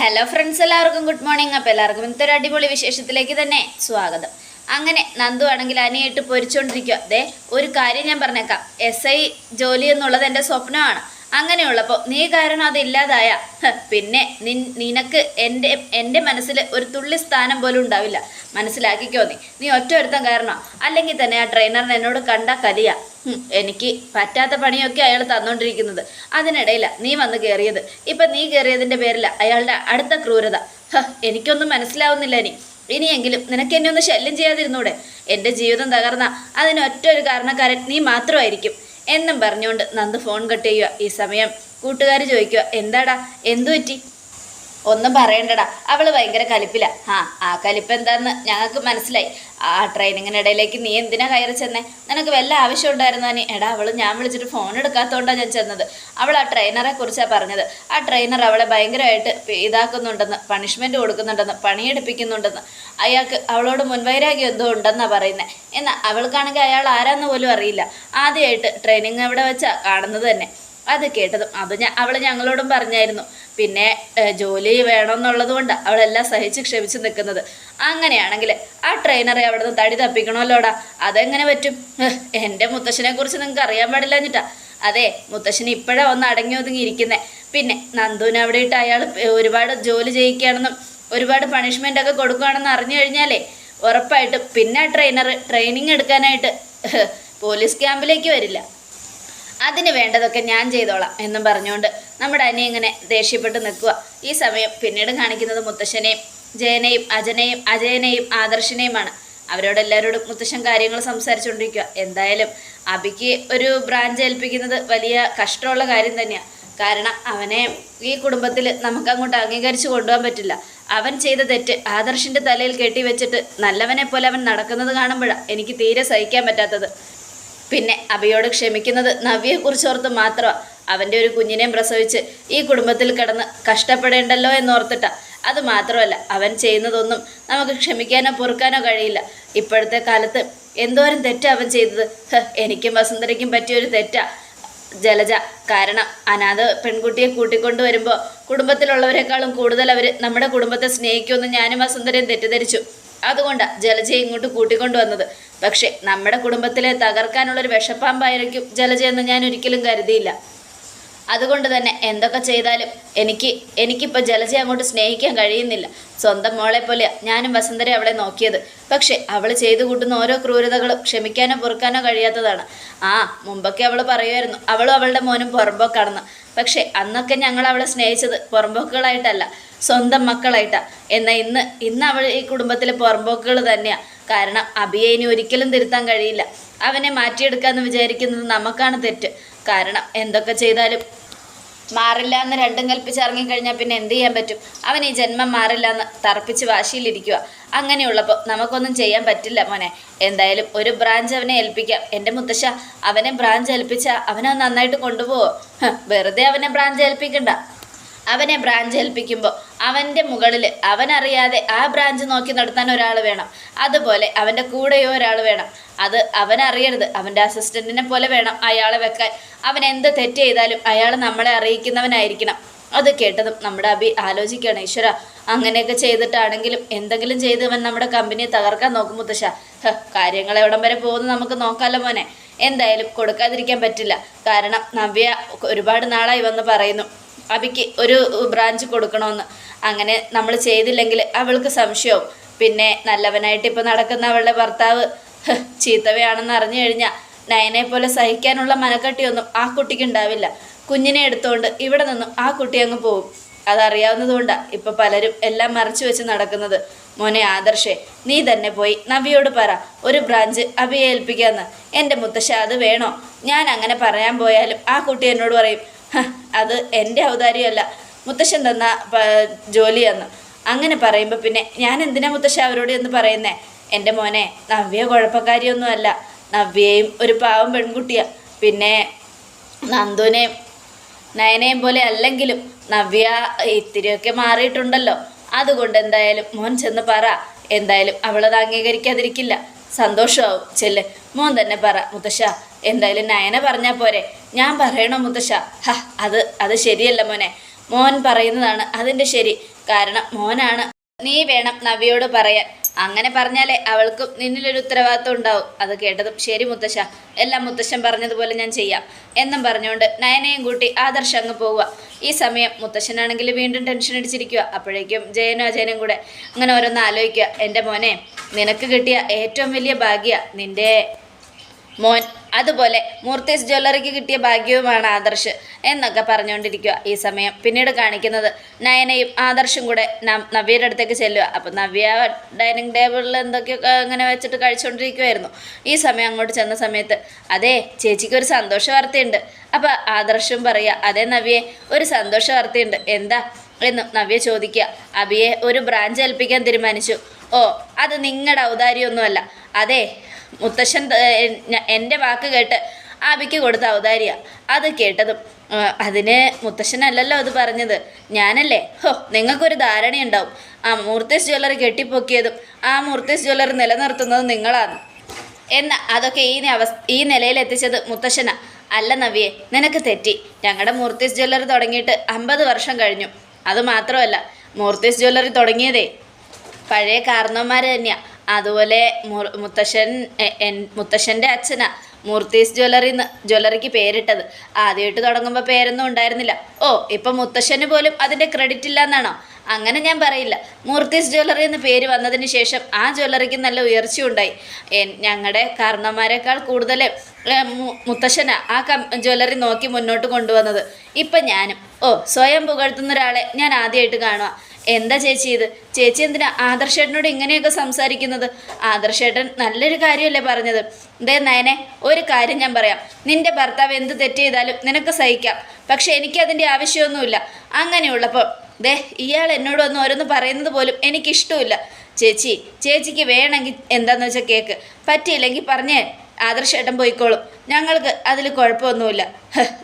Hello friends എല്ലാവർക്കും good morning അപ്പോൾ എല്ലാവർക്കും ഇന്നത്തെ ഒരു അടിപൊളി വിശേഷത്തിലേക്ക് തന്നെ സ്വാഗതം. അങ്ങനെ നന്ദു ആണെങ്കിൽ അനിയായിട്ട് പൊരിച്ചുകൊണ്ടിരിക്കുക അതെ ഒരു കാര്യം ഞാൻ പറഞ്ഞേക്കാം. എസ് ഐ ജോലി എന്നുള്ളത് എന്റെ സ്വപ്നമാണ്. അങ്ങനെയുള്ളപ്പോൾ നീ കാരണം അതില്ലാതായ പിന്നെ നിൻ നിനക്ക് എന്റെ എന്റെ മനസ്സിൽ ഒരു തുള്ളി സ്ഥാനം പോലും ഉണ്ടാവില്ല. മനസ്സിലാക്കിക്കോ നീ. നീ ഒറ്റ ഒരുത്തം കാരണം? അല്ലെങ്കിൽ തന്നെ ആ ട്രെയിനറിന് എന്നോട് കണ്ട കലിയ. എനിക്ക് പറ്റാത്ത പണിയൊക്കെ അയാൾ തന്നോണ്ടിരിക്കുന്നത്. അതിനിടയില നീ വന്ന് കയറിയത് ഇപ്പം നീ കയറിയതിന്റെ പേരില അയാളുടെ അടുത്ത ക്രൂരത. എനിക്കൊന്നും മനസ്സിലാവുന്നില്ല നീ ഇനിയെങ്കിലും നിനക്ക് എന്നെ ഒന്ന് ശല്യം ചെയ്യാതിരുന്നൂടെ? എന്റെ ജീവിതം തകർന്ന അതിനൊറ്റ ഒരു കാരണക്കാരൻ നീ മാത്രമായിരിക്കും. എന്നും പറഞ്ഞുകൊണ്ട് നന്ദ് ഫോൺ കട്ട് ചെയ്യുക ഈ സമയം കൂട്ടുകാർ ചോദിക്കുക എന്താടാ? എന്തു പറ്റി ഒന്നും പറയണ്ടടാ. അവൾ ഭയങ്കര കലിപ്പില. ആ ആ കലിപ്പ് എന്താന്ന് ഞങ്ങൾക്ക് മനസ്സിലായി. ആ ട്രെയിനിങ്ങിനിടയിലേക്ക് നീ എന്തിനാ കയറി ചെന്നേ? നിനക്ക് വല്ല ആവശ്യം ഉണ്ടായിരുന്നോ നീ? എടാ അവൾ ഞാൻ വിളിച്ചിട്ട് ഫോൺ എടുക്കാത്തോണ്ടാ ഞാൻ ചെന്നത്. അവൾ ആ ട്രെയിനറെ കുറിച്ചാണ് പറഞ്ഞത്. ആ ട്രെയിനർ അവളെ ഭയങ്കരമായിട്ട് ഇതാക്കുന്നുണ്ടെന്ന് പണിഷ്മെന്റ് കൊടുക്കുന്നുണ്ടെന്ന് പണിയെടുപ്പിക്കുന്നുണ്ടെന്ന്. അയാൾക്ക് അവളോട് മുൻവൈരാഗ്യം എന്തോ ഉണ്ടെന്നാ പറയുന്നത് എന്നാൽ അവൾക്കാണെങ്കിൽ അയാൾ ആരാന്ന് പോലും അറിയില്ല. ആദ്യമായിട്ട് ട്രെയിനിങ് അവിടെ വെച്ചാ കാണുന്നത് തന്നെ. അത് കേട്ടതും അത് ഞാൻ അവൾ ഞങ്ങളോടും പറഞ്ഞായിരുന്നു. പിന്നെ ജോലി വേണമെന്നുള്ളത് കൊണ്ട് അവളെല്ലാം സഹിച്ച് ക്ഷമിച്ച് നിൽക്കുന്നത്. അങ്ങനെയാണെങ്കിൽ ആ ട്രെയിനറെ അവിടെ നിന്ന് തടി തപ്പിക്കണമല്ലോടാ. അതെങ്ങനെ പറ്റും? എന്റെ മുത്തശ്ശനെ കുറിച്ച് നിങ്ങൾക്ക് അറിയാൻ പാടില്ല എന്നിട്ടാ അതെ മുത്തശ്ശന് ഇപ്പോഴാണ് ഒന്ന് അടങ്ങി ഒതുങ്ങി ഇരിക്കുന്നത് പിന്നെ നന്ദുവിന് അവിടെ ഇട്ട് അയാൾ ഒരുപാട് ജോലി ചെയ്യിക്കുകയാണെന്നും ഒരുപാട് പണിഷ്മെന്റ് ഒക്കെ കൊടുക്കുകയാണെന്ന് അറിഞ്ഞു കഴിഞ്ഞാലേ ഉറപ്പായിട്ടും പിന്നെ ട്രെയിനർ ട്രെയിനിങ് എടുക്കാനായിട്ട് പോലീസ് ക്യാമ്പിലേക്ക് വരില്ല. അതിന് വേണ്ടതൊക്കെ ഞാൻ ചെയ്തോളാം എന്നും പറഞ്ഞുകൊണ്ട് നമ്മുടെ അനി ഇങ്ങനെ ദേഷ്യപ്പെട്ട് നിൽക്കുക ഈ സമയം പിന്നീട് കാണിക്കുന്നത് മുത്തശ്ശനെയും ജയനെയും അജനെയും അജയനെയും ആദർശിനെയുമാണ്. അവരോടെല്ലാവരോടും മുത്തശ്ശൻ കാര്യങ്ങൾ സംസാരിച്ചുകൊണ്ടിരിക്കുക എന്തായാലും അബിക്ക് ഒരു ബ്രാഞ്ച് ഏൽപ്പിക്കുന്നത് വലിയ കഷ്ടമുള്ള കാര്യം തന്നെയാണ് കാരണം അവനെ ഈ കുടുംബത്തിൽ നമുക്ക് അങ്ങോട്ട് അംഗീകരിച്ച് കൊണ്ടുപോകാൻ പറ്റില്ല. അവൻ ചെയ്ത തെറ്റ് ആദർശിന്റെ തലയിൽ കെട്ടി വെച്ചിട്ട് നല്ലവനെ പോലെ അവൻ നടക്കുന്നത് കാണുമ്പോഴാണ് എനിക്ക് തീരെ സഹിക്കാൻ പറ്റാത്തത്. പിന്നെ അബിയോട് ക്ഷമിക്കുന്നത് നവ്യയെക്കുറിച്ചോർത്ത് മാത്രമാണ് അവന്റെ ഒരു കുഞ്ഞിനെയും പ്രസവിച്ച് ഈ കുടുംബത്തിൽ കിടന്ന് കഷ്ടപ്പെടേണ്ടല്ലോ എന്നോർത്തിട്ട. അത് മാത്രമല്ല അവൻ ചെയ്യുന്നതൊന്നും നമുക്ക് ക്ഷമിക്കാനോ പൊറുക്കാനോ കഴിയില്ല. ഇപ്പോഴത്തെ കാലത്ത് എന്തോരം തെറ്റാ അവൻ ചെയ്തത്. എനിക്കും വസുന്ധരയ്ക്കും പറ്റിയൊരു തെറ്റാ. ജലജ കാരണം അനാഥ പെൺകുട്ടിയെ കൂട്ടിക്കൊണ്ടു വരുമ്പോൾ കുടുംബത്തിലുള്ളവരെക്കാളും കൂടുതൽ അവർ നമ്മുടെ കുടുംബത്തെ സ്നേഹിക്കുമെന്ന് ഞാനും വസുന്ധരയും തെറ്റിദ്ധരിച്ചു. അതുകൊണ്ടാണ് ജലജയെ ഇങ്ങോട്ട് കൂട്ടിക്കൊണ്ടുവന്നത് പക്ഷേ നമ്മുടെ കുടുംബത്തിലെ തകർക്കാനുള്ളൊരു വിഷപ്പാമ്പായിരിക്കും ജലജയെന്ന് ഞാൻ ഒരിക്കലും കരുതിയില്ല. അതുകൊണ്ട് തന്നെ എന്തൊക്കെ ചെയ്താലും എനിക്ക് എനിക്കിപ്പോൾ ജലജയെ അങ്ങോട്ട് സ്നേഹിക്കാൻ കഴിയുന്നില്ല. സ്വന്തം മോളെ പോലെ ഞാനും വസന്തരെ അവളെ നോക്കിയത്. പക്ഷേ അവൾ ചെയ്തു കൂട്ടുന്ന ഓരോ ക്രൂരതകളും ക്ഷമിക്കാനോ പൊറുക്കാനോ കഴിയാത്തതാണ്. ആ മുമ്പൊക്കെ അവൾ പറയുമായിരുന്നു അവളും അവളുടെ മോനും പുറമ്പോക്കാണെന്ന്. പക്ഷേ അന്നൊക്കെ ഞങ്ങൾ അവളെ സ്നേഹിച്ചത് പുറമ്പോക്കുകളായിട്ടല്ല സ്വന്തം മക്കളായിട്ടാണ് എന്നാൽ ഇന്ന് ഇന്ന് അവൾ ഈ കുടുംബത്തിലെ പുറമ്പോക്കുകൾ തന്നെയാണ് കാരണം അബിയെ ഇനി ഒരിക്കലും തിരുത്താൻ കഴിയില്ല. അവനെ മാറ്റിയെടുക്കാമെന്ന് വിചാരിക്കുന്നത് നമുക്കാണ് തെറ്റ്. കാരണം എന്തൊക്കെ ചെയ്താലും മാറില്ല എന്ന് രണ്ടും കൽപ്പിച്ച് ഇറങ്ങിക്കഴിഞ്ഞാൽ പിന്നെ എന്ത് ചെയ്യാൻ പറ്റും? അവൻ ഈ ജന്മം മാറില്ല എന്ന് തറപ്പിച്ച് വാശിയിലിരിക്കുക അങ്ങനെയുള്ളപ്പോൾ നമുക്കൊന്നും ചെയ്യാൻ പറ്റില്ല മോനെ. എന്തായാലും ഒരു ബ്രാഞ്ച് അവനെ ഏൽപ്പിക്കാം. എന്റെ മുത്തശ്ശ അവനെ ബ്രാഞ്ച് ഏൽപ്പിച്ചാൽ അവനെ നന്നായിട്ട് കൊണ്ടുപോവോ? വെറുതെ അവനെ ബ്രാഞ്ച് ഏൽപ്പിക്കണ്ട. അവനെ ബ്രാഞ്ച് ഏൽപ്പിക്കുമ്പോൾ അവന്റെ മുകളിൽ അവനറിയാതെ ആ ബ്രാഞ്ച് നോക്കി നടത്താൻ ഒരാൾ വേണം. അതുപോലെ അവന്റെ കൂടെയോ ഒരാൾ വേണം. അത് അവനറിയരുത്. അവന്റെ അസിസ്റ്റന്റിനെ പോലെ വേണം അയാളെ വെക്കാൻ. അവൻ എന്ത് തെറ്റ് ചെയ്താലും അയാൾ നമ്മളെ അറിയിക്കുന്നവനായിരിക്കണം. അത് കേട്ടതും നമ്മുടെ അഭി ആലോചിക്കുകയാണ് ഈശ്വര അങ്ങനെയൊക്കെ ചെയ്തിട്ടാണെങ്കിലും എന്തെങ്കിലും ചെയ്ത് അവൻ നമ്മുടെ കമ്പനിയെ തകർക്കാൻ നോക്കും മുത്തശ്ശ. കാര്യങ്ങൾ എവിടം വരെ പോകുന്നു നമുക്ക് നോക്കാമല്ലോ മോനെ. എന്തായാലും കൊടുക്കാതിരിക്കാൻ പറ്റില്ല. കാരണം നവ്യ ഒരുപാട് നാളായി വന്ന് പറയുന്നു. അബിക്ക് ഒരു ബ്രാഞ്ച് കൊടുക്കണമെന്ന് അങ്ങനെ നമ്മൾ ചെയ്തില്ലെങ്കിൽ അവൾക്ക് സംശയവും. പിന്നെ നല്ലവനായിട്ട് ഇപ്പോൾ നടക്കുന്ന അവളുടെ ഭർത്താവ് ചീത്തവയാണെന്ന് അറിഞ്ഞു കഴിഞ്ഞാൽ നയനെ പോലെ സഹിക്കാനുള്ള മനക്കട്ടിയൊന്നും ആ കുട്ടിക്ക് ഉണ്ടാവില്ല. കുഞ്ഞിനെ എടുത്തുകൊണ്ട് ഇവിടെ നിന്നും ആ കുട്ടി അങ്ങ് പോകും അതറിയാവുന്നതുകൊണ്ടാണ് ഇപ്പം പലരും എല്ലാം മറച്ചു വെച്ച് നടക്കുന്നത്. മോനെ ആദർശേ നീ തന്നെ പോയി നബിയോട് പറ ഒരു ബ്രാഞ്ച് അബിയെ ഏൽപ്പിക്കാമെന്ന് എന്റെ മുത്തശ്ശ അത് വേണോ? ഞാൻ അങ്ങനെ പറയാൻ പോയാലും ആ കുട്ടി എന്നോട് പറയും "ഹ, അത് എന്റെ ഔദാര്യമല്ല. മുത്തശ്ശൻ തന്ന ജോലിയെന്ന് അങ്ങനെ പറയുമ്പോൾ പിന്നെ ഞാൻ എന്തിനാ മുത്തശ്ശ അവരോട് എന്ന് പറയുന്നേ? എന്റെ മോനെ നവ്യ കുഴപ്പക്കാരിയൊന്നുമല്ല. നവ്യയും ഒരു പാവം പെൺകുട്ടിയാണ് പിന്നെ നന്ദുവിനെയും നയനയും പോലെ അല്ലെങ്കിലും നവ്യ ഇത്തിരിയൊക്കെ മാറിയിട്ടുണ്ടല്ലോ. അതുകൊണ്ട് എന്തായാലും മോൻ ചെന്ന് പറ. എന്തായാലും അവളത് അംഗീകരിക്കാതിരിക്കില്ല. സന്തോഷമാവും. ചെല്ല്. മോൻ തന്നെ പറ മുത്തശ്ശ എന്തായാലും നയന പറഞ്ഞാൽ പോരെ. ഞാൻ പറയണോ മുത്തശ്ശ? ഹ അത് അത് ശരിയല്ല മോനെ. മോൻ പറയുന്നതാണ് അതിന്റെ ശരി. കാരണം മോനാണ്. നീ വേണം നവ്യയോട് പറയാൻ. അങ്ങനെ പറഞ്ഞാലേ അവൾക്കും നിന്നിലൊരു ഉത്തരവാദിത്വം ഉണ്ടാവും. അത് കേട്ടതും ശരി മുത്തശ്ശ. എല്ലാം മുത്തശ്ശൻ പറഞ്ഞതുപോലെ ഞാൻ ചെയ്യാം. എന്നും പറഞ്ഞുകൊണ്ട് നയനയും കൂട്ടി ആദർശ് അങ്ങ് പോവുക. ഈ സമയം മുത്തശ്ശനാണെങ്കിൽ വീണ്ടും ടെൻഷൻ അടിച്ചിരിക്കുക. അപ്പോഴേക്കും ജയനും അജയനും കൂടെ അങ്ങനെ ഓരോന്ന് ആലോചിക്കുക. എന്റെ മോനെ നിനക്ക് കിട്ടിയ ഏറ്റവും വലിയ ഭാഗ്യ നിന്റെ മോൻ അതുപോലെ മൂർത്തീസ് ജ്വല്ലറിക്ക് കിട്ടിയ ഭാഗ്യവുമാണ് ആദർശ് എന്നൊക്കെ പറഞ്ഞുകൊണ്ടിരിക്കുക ഈ സമയം. പിന്നീട് കാണിക്കുന്നത് നയനയും ആദർശും കൂടെ നവ്യയുടെ അടുത്തേക്ക് ചെല്ലുക. അപ്പം നവ്യ ഡൈനിങ് ടേബിളിൽ എന്തൊക്കെയൊക്കെ അങ്ങനെ വെച്ചിട്ട് കഴിച്ചുകൊണ്ടിരിക്കുമായിരുന്നു ഈ സമയം അങ്ങോട്ട് ചെന്ന സമയത്ത് അതെ ചേച്ചിക്ക് ഒരു സന്തോഷ വാർത്തയുണ്ട്. അപ്പം ആദർശും പറയുക അതെ നവ്യെ ഒരു സന്തോഷ വാർത്തയുണ്ട്. എന്താ? എന്ന് നവ്യ ചോദിക്കുക. അബിയെ ഒരു ബ്രാഞ്ച് ഏൽപ്പിക്കാൻ തീരുമാനിച്ചു. ഓ അത് നിങ്ങളുടെ ഔദാര്യമൊന്നുമല്ല. അതെ മുത്തശ്ശൻ എന്റെ വാക്ക് കേട്ട് ആബിക്ക് കൊടുത്ത ഔദാര്യ. അത് കേട്ടതും അതിന് മുത്തശ്ശനല്ലല്ലോ അത് പറഞ്ഞത്. ഞാനല്ലേ? ഹോ നിങ്ങൾക്കൊരു ധാരണയുണ്ടാവും. ആ മൂർത്തീസ് ജ്വല്ലറി കെട്ടിപ്പൊക്കിയതും ആ മൂർത്തീസ് ജ്വല്ലറി നിലനിർത്തുന്നതും നിങ്ങളാണ്. എന്ന അതൊക്കെ ഈ ഈ നിലയിൽ എത്തിച്ചത് മുത്തശ്ശന. അല്ല നവിയെ നിനക്ക് തെറ്റി. ഞങ്ങളുടെ മൂർത്തീസ് ജ്വല്ലറി തുടങ്ങിയിട്ട് അമ്പത് വർഷം കഴിഞ്ഞു. അത് മാത്രമല്ല മൂർത്തീസ് ജ്വല്ലറി തുടങ്ങിയതേ. പഴയ കാരണവന്മാർ തന്നെയാണ് അതുപോലെ മുത്തശ്ശൻ മുത്തശ്ശന്റെ അച്ഛനാ മൂർത്തീസ് ജ്വല്ലറി ജ്വല്ലറിക്ക് പേരിട്ടത്. ആദ്യമായിട്ട് തുടങ്ങുമ്പോൾ പേരൊന്നും ഉണ്ടായിരുന്നില്ല. ഓ ഇപ്പം മുത്തശ്ശന് പോലും അതിന്റെ ക്രെഡിറ്റ് ഇല്ല എന്നാണോ അങ്ങനെ ഞാൻ പറയില്ല. മൂർത്തീസ് ജ്വല്ലറി എന്ന പേര് വന്നതിന് ശേഷം ആ ജ്വല്ലറിക്ക് നല്ല ഉയർച്ചയുണ്ടായി ഞങ്ങളുടെ കാരണന്മാരെക്കാൾ കൂടുതൽ മുത്തശ്ശന ആ കം ജ്വല്ലറി നോക്കി മുന്നോട്ട് കൊണ്ടുവന്നത്. ഇപ്പം ഞാനും. ഓ സ്വയം പുകഴ്ത്തുന്ന ഒരാളെ ഞാൻ ആദ്യമായിട്ട് കാണുക എന്താ ചേച്ചി ഇത്? ചേച്ചി എന്തിനാ ആദർശേട്ടനോട് ഇങ്ങനെയൊക്കെ സംസാരിക്കുന്നത്? ആദർശേട്ടൻ നല്ലൊരു കാര്യമല്ലേ പറഞ്ഞത്. ദേ നയനെ ഒരു കാര്യം ഞാൻ പറയാം. നിന്റെ ഭർത്താവ് എന്ത് തെറ്റ് ചെയ്താലും നിനക്ക് സഹിക്കാം. പക്ഷെ എനിക്കതിന്റെ ആവശ്യമൊന്നുമില്ല. അങ്ങനെയുള്ളപ്പോൾ ദേ ഇയാൾ എന്നോട് വന്ന് ഓരോന്ന് പറയുന്നത് പോലും എനിക്കിഷ്ടമില്ല ചേച്ചി ചേച്ചിക്ക് വേണമെങ്കിൽ എന്താണെന്ന് വെച്ചാൽ കേക്ക്. പറ്റിയില്ലെങ്കിൽ പറഞ്ഞേ ആദർശേട്ടൻ പോയിക്കോളും. ഞങ്ങൾക്ക് അതിൽ കുഴപ്പമൊന്നുമില്ല.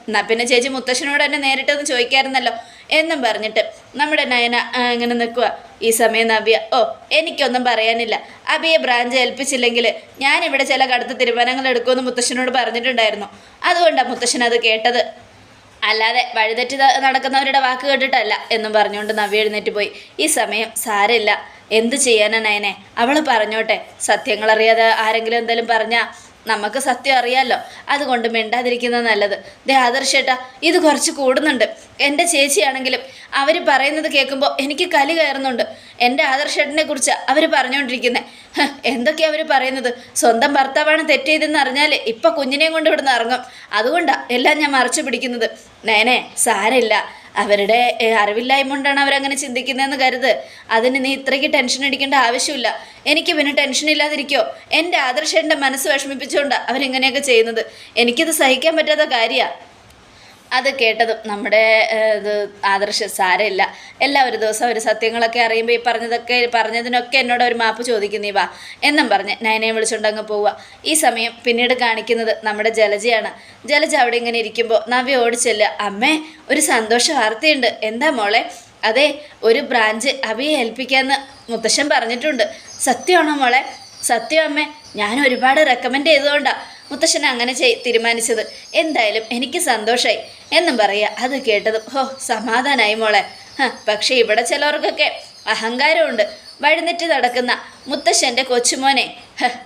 എന്നാൽ പിന്നെ ചേച്ചി മുത്തശ്ശനോട് തന്നെ നേരിട്ടൊന്ന് ചോദിക്കായിരുന്നല്ലോ. എന്നും പറഞ്ഞിട്ട് നമ്മുടെ നയന അങ്ങനെ നിൽക്കുക ഈ സമയം നവ്യ ഓ എനിക്കൊന്നും പറയാനില്ല. അബിയെ ബ്രാഞ്ച് ഏൽപ്പിച്ചില്ലെങ്കിൽ ഞാനിവിടെ ചില കടുത്ത തീരുമാനങ്ങൾ എടുക്കുമെന്ന് മുത്തശ്ശനോട് പറഞ്ഞിട്ടുണ്ടായിരുന്നു. അതുകൊണ്ടാണ് മുത്തശ്ശൻ അത് കേട്ടത്. അല്ലാതെ വഴിതെറ്റി നടക്കുന്നവരുടെ വാക്ക് കേട്ടിട്ടല്ല എന്നും പറഞ്ഞുകൊണ്ട് നവ്യ എഴുന്നേറ്റ് പോയി. ഈ സമയം സാരമില്ല. എന്ത് ചെയ്യാനാണ് നയനെ? അവൾ പറഞ്ഞോട്ടെ. സത്യങ്ങളറിയാതെ ആരെങ്കിലും എന്തെങ്കിലും പറഞ്ഞാൽ നമുക്ക് സത്യം അറിയാമല്ലോ അതുകൊണ്ട് മിണ്ടാതിരിക്കുന്നത് നല്ലത്. ദേ ആദർശേട്ടാ ഇത് കുറച്ച് കൂടുന്നുണ്ട്. എന്റെ ചേച്ചിയാണെങ്കിലും അവർ പറയുന്നത് കേൾക്കുമ്പോൾ എനിക്ക് കലി കയറുന്നുണ്ട്. എന്റെ ആദർശേട്ടനെ കുറിച്ച് അവർ പറഞ്ഞുകൊണ്ടിരിക്കുന്നത് എന്തൊക്കെയാണ് അവർ പറയുന്നത്? സ്വന്തം ഭർത്താവാണ് തെറ്റ് ചെയ്തെന്ന് അറിഞ്ഞാൽ ഇപ്പം കുഞ്ഞിനെയും കൊണ്ട് ഇവിടുന്ന് ഇറങ്ങും. അതുകൊണ്ടാണ് എല്ലാം ഞാൻ മറച്ചു പിടിക്കുന്നത്. നേനെ സാരമില്ല. അവരുടെ അറിവില്ലായ്മ കൊണ്ടാണ് അവരങ്ങനെ ചിന്തിക്കുന്നതെന്ന് കരുത്. അതിന് നീ ഇത്രയ്ക്ക് ടെൻഷൻ അടിക്കേണ്ട ആവശ്യമില്ല. എനിക്ക് പിന്നെ ടെൻഷൻ ഇല്ലാതിരിക്കോ. എന്റെ ആദർശേന്റെ മനസ്സ് വിഷമിപ്പിച്ചുകൊണ്ടാണ് അവരിങ്ങനെയൊക്കെ ചെയ്യുന്നത്. എനിക്കത് സഹിക്കാൻ പറ്റാത്ത കാര്യമാണ് അത് കേട്ടതും നമ്മുടെ ഇത് ആദർശ സാരമില്ല. എല്ലാ ഒരു ദിവസം ഒരു സത്യങ്ങളൊക്കെ അറിയുമ്പോൾ ഈ പറഞ്ഞതൊക്കെ പറഞ്ഞതിനൊക്കെ എന്നോട് ഒരു മാപ്പ് ചോദിക്കുന്നീ വാ. എന്നും പറഞ്ഞ് നയനയെ വിളിച്ചുകൊണ്ട് അങ്ങ് പോവുക ഈ സമയം പിന്നീട് കാണിക്കുന്നത് നമ്മുടെ ജലജയാണ്. ജലജ അവിടെ ഇങ്ങനെ ഇരിക്കുമ്പോൾ നവ്യ ഓടിച്ചെല്ലുക അമ്മേ ഒരു സന്തോഷ വാർത്തയുണ്ട്. എന്താ മോളെ? അതെ ഒരു ബ്രാഞ്ച് അവിയെ ഏൽപ്പിക്കാമെന്ന് മുത്തശ്ശൻ പറഞ്ഞിട്ടുണ്ട്. സത്യമാണോ മോളെ? സത്യം അമ്മേ ഞാൻ ഒരുപാട് റെക്കമെൻഡ് ചെയ്തുകൊണ്ടാണ് മുത്തശ്ശൻ അങ്ങനെ ചെയ് തീരുമാനിച്ചത്. എന്തായാലും എനിക്ക് സന്തോഷമായി എന്നും പറയുക. അത് കേട്ടതും ഹോ സമാധാനായി മോളെ. പക്ഷേ ഇവിടെ ചിലവർക്കൊക്കെ അഹങ്കാരമുണ്ട്. വഴുന്നിട്ട് നടക്കുന്ന മുത്തശ്ശന്റെ കൊച്ചുമോനെ.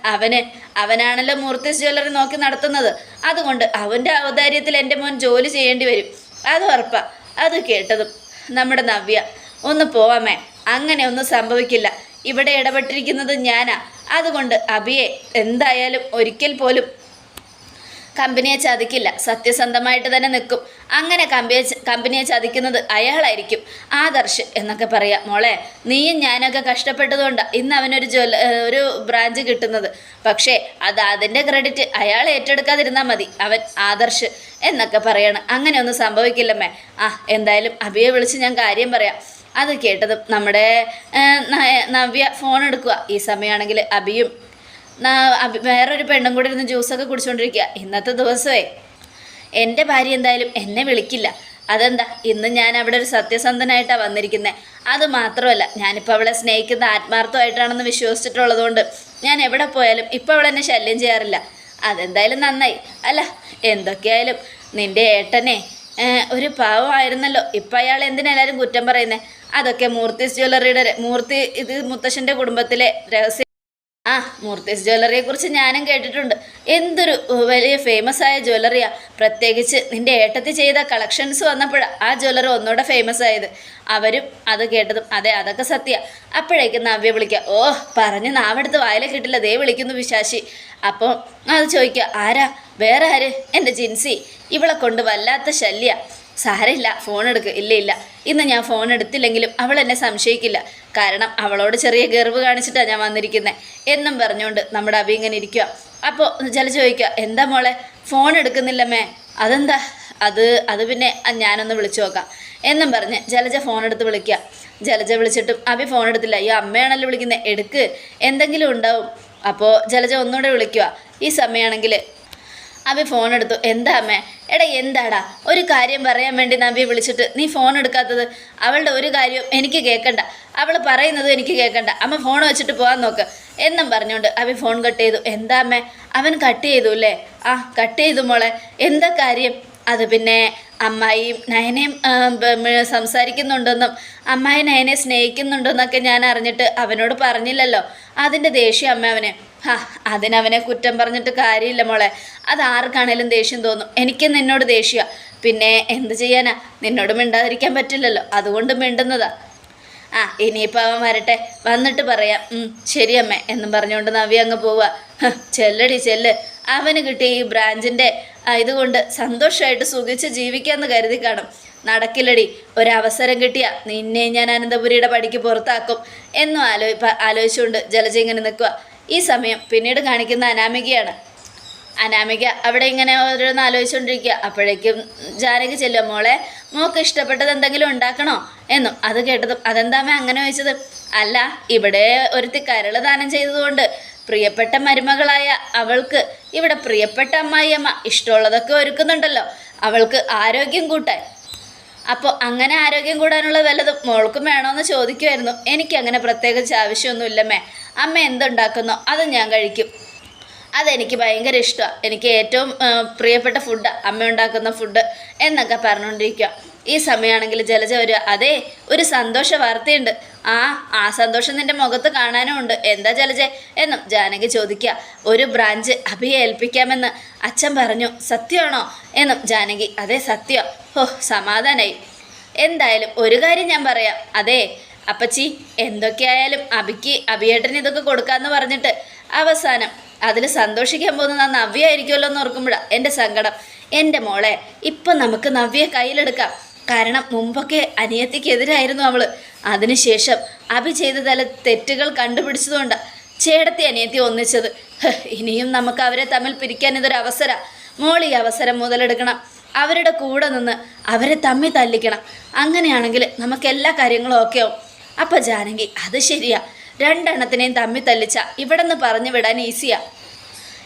അവന് അവനാണല്ലോ മൂർത്തി ജ്വല്ലറി നോക്കി നടത്തുന്നത്. അതുകൊണ്ട് അവന്റെ ഔദാര്യത്തിൽ എന്റെ മോൻ ജോലി ചെയ്യേണ്ടി വരും. അത് ഉറപ്പാ. അത് കേട്ടതും നമ്മുടെ നവ്യ ഒന്ന് പോവാമേ. അങ്ങനെ ഒന്നും സംഭവിക്കില്ല. ഇവിടെ ഇടപെട്ടിരിക്കുന്നത് ഞാനാ. അതുകൊണ്ട് അബിയെ എന്തായാലും ഒരിക്കൽ പോലും കമ്പനിയെ ചതിക്കില്ല. സത്യസന്ധമായിട്ട് തന്നെ നിൽക്കും. അങ്ങനെ കമ്പനിയെ കമ്പനിയെ ചതിക്കുന്നത് അയാളായിരിക്കും. ആദർശ് എന്നൊക്കെ പറയാം. മോളെ നീയും ഞാനൊക്കെ കഷ്ടപ്പെട്ടതുകൊണ്ട് ഇന്ന് അവനൊരു ജ്വല ഒരു ബ്രാഞ്ച് കിട്ടുന്നത്. പക്ഷേ അത് അതിന്റെ ക്രെഡിറ്റ് അയാൾ ഏറ്റെടുക്കാതിരുന്നാൽ മതി. അവൻ ആദർശ് എന്നൊക്കെ പറയണം. അങ്ങനെയൊന്നും സംഭവിക്കില്ലമ്മേ. ആ എന്തായാലും അബിയെ വിളിച്ച് ഞാൻ കാര്യം പറയാം. അത് കേട്ടതും നമ്മുടെ നവ്യ ഫോൺ എടുക്കുക ഈ സമയമാണെങ്കിൽ അബിയും വേറൊരു പെണ്ണും കൂടെ ഇരുന്ന് ജ്യൂസൊക്കെ കുടിച്ചുകൊണ്ടിരിക്കുക ഇന്നത്തെ ദിവസമേ. എന്റെ ഭാര്യ എന്തായാലും എന്നെ വിളിക്കില്ല. അതെന്താ? ഇന്ന് ഞാൻ അവിടെ ഒരു സത്യസന്ധനായിട്ടാണ് വന്നിരിക്കുന്നത് അത് മാത്രമല്ല ഞാനിപ്പോൾ അവളെ സ്നേഹിക്കുന്ന ആത്മാർത്ഥമായിട്ടാണെന്ന് വിശ്വസിച്ചിട്ടുള്ളതുകൊണ്ട് ഞാൻ എവിടെ പോയാലും ഇപ്പോൾ അവളെ എന്നെ ശല്യം ചെയ്യാറില്ല. അതെന്തായാലും നന്നായി. അല്ല എന്തൊക്കെയായാലും നിന്റെ ഏട്ടനെ ഒരു പാവമായിരുന്നല്ലോ. ഇപ്പം അയാൾ എന്തിനെല്ലാവരും കുറ്റം പറയുന്നത് അതൊക്കെ മൂർത്തി ജ്വല്ലറിയുടെ മൂർത്തി ഇത് മുത്തശ്ശന്റെ കുടുംബത്തിലെ രഹസ്യ ആ മൂർത്തീസ് ജ്വല്ലറിയെ കുറിച്ച് ഞാനും കേട്ടിട്ടുണ്ട്. എന്തൊരു വലിയ ഫേമസ് ആയ ജ്വല്ലറിയാ. പ്രത്യേകിച്ച് നിന്റെ ഏട്ടത്തി ചെയ്ത കളക്ഷൻസ് വന്നപ്പോഴാണ് ആ ജ്വല്ലറി ഒന്നുകൂടെ ഫേമസ് ആയത് അവരും അത് കേട്ടതും അതെ അതൊക്കെ സത്യ. അപ്പോഴേക്കും നവ്യ വിളിക്കുക ഓ പറഞ്ഞ് നാവെടുത്ത് വായിലെ കിട്ടില്ല ദേ വിളിക്കുന്നു വിശാശി. അപ്പോൾ അത് ചോദിക്കുക ആരാ? വേറെ ആര്? എന്റെ ജിൻസി. ഇവളെ കൊണ്ട് വല്ലാത്ത ശല്യ. സാരമില്ല ഫോൺ എടുക്കുക ഇല്ല ഇല്ല. ഇന്ന് ഞാൻ ഫോൺ എടുത്തില്ലെങ്കിലും അവൾ എന്നെ സംശയിക്കില്ല. കാരണം അവളോട് ചെറിയ ഗർവ് കാണിച്ചിട്ടാണ് ഞാൻ വന്നിരിക്കുന്നത് എന്നും പറഞ്ഞുകൊണ്ട് നമ്മുടെ അഭി ഇങ്ങനെ ഇരിക്കുക അപ്പോൾ ചില ചോദിക്കുക എന്താ മോളെ ഫോൺ എടുക്കുന്നില്ലമ്മേ അതെന്താ? അത് അത് പിന്നെ ഞാനൊന്ന് വിളിച്ചു നോക്കാം. എന്നും പറഞ്ഞ് ജലജ ഫോൺ എടുത്ത് വിളിക്കുക ജലജ വിളിച്ചിട്ടും അഭി ഫോൺ എടുത്തില്ല. ഈ അമ്മയാണല്ലോ വിളിക്കുന്നത് എടുക്ക്. എന്തെങ്കിലും ഉണ്ടാവും. അപ്പോൾ ജലജ ഒന്നുകൂടെ വിളിക്കുക ഈ സമയമാണെങ്കിൽ അഭി ഫോൺ എടുത്തു. എന്താ അമ്മേ? എടാ എന്താടാ? ഒരു കാര്യം പറയാൻ വേണ്ടി നബിയെ വിളിച്ചിട്ട് നീ ഫോൺ എടുക്കാത്തത്? അവളുടെ ഒരു കാര്യവും എനിക്ക് കേൾക്കണ്ട അവൾ പറയുന്നത് എനിക്ക് കേൾക്കണ്ട അമ്മ ഫോൺ വെച്ചിട്ട് പോകാൻ നോക്ക്. എന്നും പറഞ്ഞുകൊണ്ട് അബി ഫോൺ കട്ട് ചെയ്തു. എന്താ അമ്മേ? അവൻ കട്ട് ചെയ്തു അല്ലേ? ആ കട്ട് ചെയ്തു മോളെ. എന്താ കാര്യം? അത് പിന്നെ അമ്മായിയും നയനയും സംസാരിക്കുന്നുണ്ടെന്നും അമ്മായി നയനെ സ്നേഹിക്കുന്നുണ്ടെന്നൊക്കെ ഞാൻ അറിഞ്ഞിട്ട് അവനോട് പറഞ്ഞില്ലല്ലോ. അതിന്റെ ദേഷ്യം അമ്മ അവനെ ഹാ അതിനവനെ കുറ്റം പറഞ്ഞിട്ട് കാര്യമില്ല മോളെ. അത് ആർക്കാണേലും ദേഷ്യം തോന്നും. എനിക്ക് നിന്നോട് ദേഷ്യ. പിന്നെ എന്ത് ചെയ്യാനാ? നിന്നോട് മിണ്ടാതിരിക്കാൻ പറ്റില്ലല്ലോ. അതുകൊണ്ട് മിണ്ടുന്നതാ. ആ ഇനിയിപ്പോൾ അവൻ വരട്ടെ. വന്നിട്ട് പറയാം. ശരി അമ്മേ. എന്നും പറഞ്ഞുകൊണ്ട് നവ്യ അങ്ങ് പോവുക ചെല്ലടി ചെല്ല്. അവന് കിട്ടിയ ഈ ബ്രാഞ്ചിന്റെ ഇതുകൊണ്ട് സന്തോഷമായിട്ട് സുഖിച്ച് ജീവിക്കാമെന്ന് കരുതി കാണും. നടക്കില്ലടി ഒരവസരം കിട്ടിയ നിന്നെ ഞാൻ അനന്തപുരിയുടെ പടിക്ക് പുറത്താക്കും എന്നും ആലോ പ- ആലോചിച്ചുകൊണ്ട് ജലജ ഇങ്ങനെ നിൽക്കുക ഈ സമയം പിന്നീട് കാണിക്കുന്ന അനാമികയാണ്. അനാമിക അവിടെ ഇങ്ങനെ ഓരോന്ന് ആലോചിച്ചുകൊണ്ടിരിക്കുക അപ്പോഴേക്കും ജാനകി ചെല്ലുക മോളെ മോക്ക് ഇഷ്ടപ്പെട്ടത് എന്തെങ്കിലും ഉണ്ടാക്കണോ? എന്നും. അത് കേട്ടതും അതെന്താമേ അങ്ങനെ ചോദിച്ചത്? അല്ല ഇവിടെ ഒരുത്തി കരൾ ദാനം ചെയ്തതുകൊണ്ട് പ്രിയപ്പെട്ട മരുമകളായ അവൾക്ക് ഇവിടെ പ്രിയപ്പെട്ട അമ്മായിയമ്മ ഇഷ്ടമുള്ളതൊക്കെ ഒരുക്കുന്നുണ്ടല്ലോ. അവൾക്ക് ആരോഗ്യം കൂട്ടാൻ. അപ്പോൾ അങ്ങനെ ആരോഗ്യം കൂടാനുള്ള വല്ലതും മോൾക്കും വേണമെന്ന് ചോദിക്കുമായിരുന്നു എനിക്ക് അങ്ങനെ പ്രത്യേകിച്ച് ആവശ്യമൊന്നുമില്ലമ്മേ. അമ്മ എന്തുണ്ടാക്കുന്നോ അത് ഞാൻ കഴിക്കും. അതെനിക്ക് ഭയങ്കര ഇഷ്ടമാണ് എനിക്ക് ഏറ്റവും പ്രിയപ്പെട്ട ഫുഡ് അമ്മ ഉണ്ടാക്കുന്ന ഫുഡ് എന്നൊക്കെ പറഞ്ഞുകൊണ്ടിരിക്കുക ഈ സമയമാണെങ്കിൽ ജലജ ഒരു അതെ ഒരു സന്തോഷ വാർത്തയുണ്ട്. ആ ആ സന്തോഷം നിന്റെ മുഖത്ത് കാണാനും ഉണ്ട്. എന്താ ജലജ? എന്നും ജാനകി ചോദിക്കുക. ഒരു ബ്രാഞ്ച് അഭിയെ ഏൽപ്പിക്കാമെന്ന് അച്ഛൻ പറഞ്ഞു. സത്യമാണോ? എന്നും ജാനകി അതെ സത്യം. ഓ സമാധാനായി. എന്തായാലും ഒരു കാര്യം ഞാൻ പറയാം. അതെ അപ്പച്ചി എന്തൊക്കെയായാലും അഭിക്ക് അഭിയേട്ടന് ഇതൊക്കെ കൊടുക്കാന്ന് പറഞ്ഞിട്ട് അവസാനം അതിൽ സന്തോഷിക്കാൻ പോകുന്നത് ആ നവ്യായിരിക്കുമല്ലോ എന്ന് ഓർക്കുമ്പോഴാണ് എന്റെ സങ്കടം. എന്റെ മോളെ ഇപ്പം നമുക്ക് നവ്യ കയ്യിലെടുക്കാം. കാരണം മുമ്പൊക്കെ അനിയത്തിക്കെതിരായിരുന്നു അവൾ. അതിനുശേഷം അഭി ചെയ്ത തല തെറ്റുകൾ കണ്ടുപിടിച്ചതുകൊണ്ട് ചേടത്തി അനിയത്തി ഒന്നിച്ചത്. ഇനിയും നമുക്ക് അവരെ തമ്മിൽ പിരിക്കാൻ ഇതൊരു അവസര. മോൾ ഈ അവസരം മുതലെടുക്കണം. അവരുടെ കൂടെ നിന്ന് അവരെ തമ്മിൽ തല്ലിക്കണം. അങ്ങനെയാണെങ്കിൽ നമുക്ക് എല്ലാ കാര്യങ്ങളും ഓക്കെ ആവും. അപ്പം ജാനകി അത് ശരിയാ. രണ്ടെണ്ണത്തിനെയും തമ്മിൽ തല്ലിച്ച. ഇവിടെ നിന്ന് പറഞ്ഞു വിടാൻ ഈസിയാ.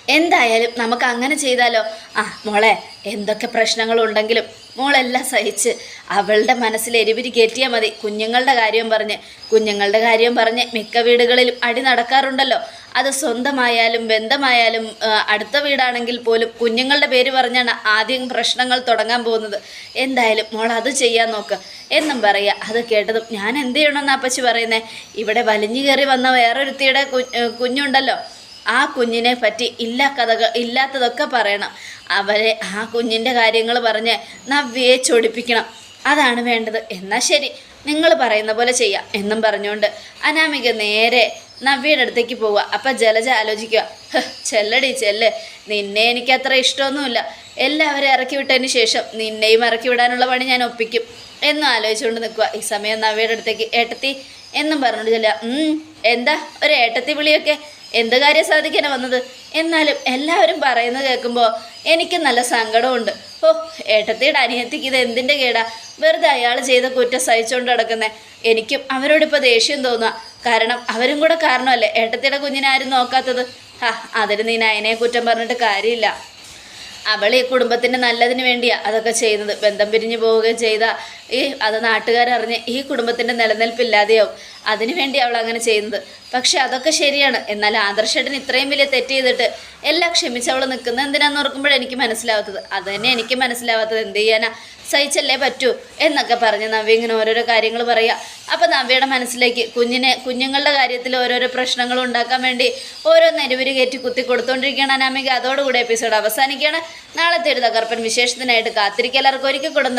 എന്തായാലും നമുക്ക് അങ്ങനെ ചെയ്താലോ? ആ മോളെ എന്തൊക്കെ പ്രശ്നങ്ങളുണ്ടെങ്കിലും മോളെല്ലാം സഹിച്ച് അവളുടെ മനസ്സിൽ എരിവിരി കയറ്റിയാൽ മതി. കുഞ്ഞുങ്ങളുടെ കാര്യം പറഞ്ഞ് കുഞ്ഞുങ്ങളുടെ കാര്യം പറഞ്ഞ് മിക്ക വീടുകളിലും അടി നടക്കാറുണ്ടല്ലോ. അത് സ്വന്തമായാലും ബന്ധമായാലും അടുത്ത വീടാണെങ്കിൽ പോലും കുഞ്ഞുങ്ങളുടെ പേര് പറഞ്ഞാണ് ആദ്യം പ്രശ്നങ്ങൾ തുടങ്ങാൻ പോകുന്നത്. എന്തായാലും മോൾ അത് ചെയ്യാൻ നോക്ക്. എന്നും പറയുക അത് കേട്ടതും ഞാൻ എന്ത് ചെയ്യണമെന്ന് അപ്പച്ചി പറയുന്നേ? ഇവിടെ വലിഞ്ഞു കയറി വന്ന വേറൊരുത്തിയുടെ കുഞ്ഞുണ്ടല്ലോ. ആ കുഞ്ഞിനെ പറ്റി ഇല്ല കഥകൾ ഇല്ലാത്തതൊക്കെ പറയണം. അവരെ ആ കുഞ്ഞിന്റെ കാര്യങ്ങൾ പറഞ്ഞ് നവ്യയെ ചൊടിപ്പിക്കണം. അതാണ് വേണ്ടത്. എന്നാൽ ശരി. നിങ്ങൾ പറയുന്ന പോലെ ചെയ്യാം എന്നും പറഞ്ഞുകൊണ്ട് അനാമിക നേരെ നവ്യയുടെ അടുത്തേക്ക് പോവുക. അപ്പം ജലജ ആലോചിക്കുക. ചെല്ലടി ചെല്ല്. നിന്നെ എനിക്ക് അത്ര ഇഷ്ടമൊന്നുമില്ല. എല്ലാവരെയും ഇറക്കി വിട്ടതിന് ശേഷം നിന്നെയും ഇറക്കി വിടാനുള്ള പണി ഞാൻ ഒപ്പിക്കും എന്നും ആലോചിച്ചുകൊണ്ട് നിൽക്കുക. ഈ സമയം നവ്യയുടെ അടുത്തേക്ക് ഏട്ടത്തി എന്നും പറഞ്ഞുകൊണ്ട് ചെല്ലുക. "ഉം, എന്താ? ഒരു ഏട്ടത്തി വിളിയൊക്കെ. എന്ത് കാര്യം സാധിക്കാനാണ് വന്നത്? എന്നാലും എല്ലാവരും പറയുന്നത് കേൾക്കുമ്പോൾ എനിക്ക് നല്ല സങ്കടമുണ്ട് ഓ ഏട്ടത്തിയുടെ അനിയത്തിക്ക് ഇത് എന്തിന്റെ കേടാ? വെറുതെ അയാൾ ചെയ്ത കുറ്റം സഹിച്ചുകൊണ്ട് കിടക്കുന്നത് എനിക്കും അവരോടിപ്പോൾ ദേഷ്യം തോന്നുക കാരണം അവരും കൂടെ കാരണമല്ലേ ഏട്ടത്തിയുടെ കുഞ്ഞിനാരും നോക്കാത്തത്? ഹാ അതിന് നീ നയനെ കുറ്റം പറഞ്ഞിട്ട് കാര്യമില്ല. അവൾ ഈ കുടുംബത്തിന്റെ നല്ലതിന് വേണ്ടിയാണ് അതൊക്കെ ചെയ്യുന്നത് ബന്ധം പിരിഞ്ഞു പോവുകയും ചെയ്ത. ഈ അത് നാട്ടുകാരറിഞ്ഞ് ഈ കുടുംബത്തിന്റെ നിലനിൽപ്പില്ലാതെയാവും. അതിനു വേണ്ടി അവൾ അങ്ങനെ ചെയ്യുന്നത്. പക്ഷെ അതൊക്കെ ശരിയാണ്. എന്നാൽ ആദർശേട്ടൻ ഇത്രയും വലിയ തെറ്റ് ചെയ്തിട്ട് എല്ലാം ക്ഷമിച്ച് അവൾ നിൽക്കുന്നത് എന്തിനാന്ന് ഓർക്കുമ്പോഴെനിക്ക് മനസ്സിലാവാത്തത്. അത് തന്നെ എനിക്ക് മനസ്സിലാവാത്തത്. എന്ത് ചെയ്യാനാ? സഹിച്ചല്ലേ പറ്റൂ എന്നൊക്കെ പറഞ്ഞ് നവ്യ ഇങ്ങനെ ഓരോരോ കാര്യങ്ങൾ പറയുക അപ്പം നവ്യയുടെ മനസ്സിലേക്ക് കുഞ്ഞിനെ കുഞ്ഞുങ്ങളുടെ കാര്യത്തിൽ ഓരോരോ പ്രശ്നങ്ങൾ ഉണ്ടാക്കാൻ വേണ്ടി ഓരോ നെരുവിരി കയറ്റി കുത്തി കൊടുത്തുകൊണ്ടിരിക്കുകയാണ് അനാമിക. അതോടുകൂടി എപ്പിസോഡ് അവസാനിക്കുകയാണ്. നാളത്തെ ഒരു തകർപ്പൻ വിശേഷത്തിനായിട്ട് കാത്തിരിക്കുക. എല്ലാവർക്കും ഒരിക്കൽ കൂടെ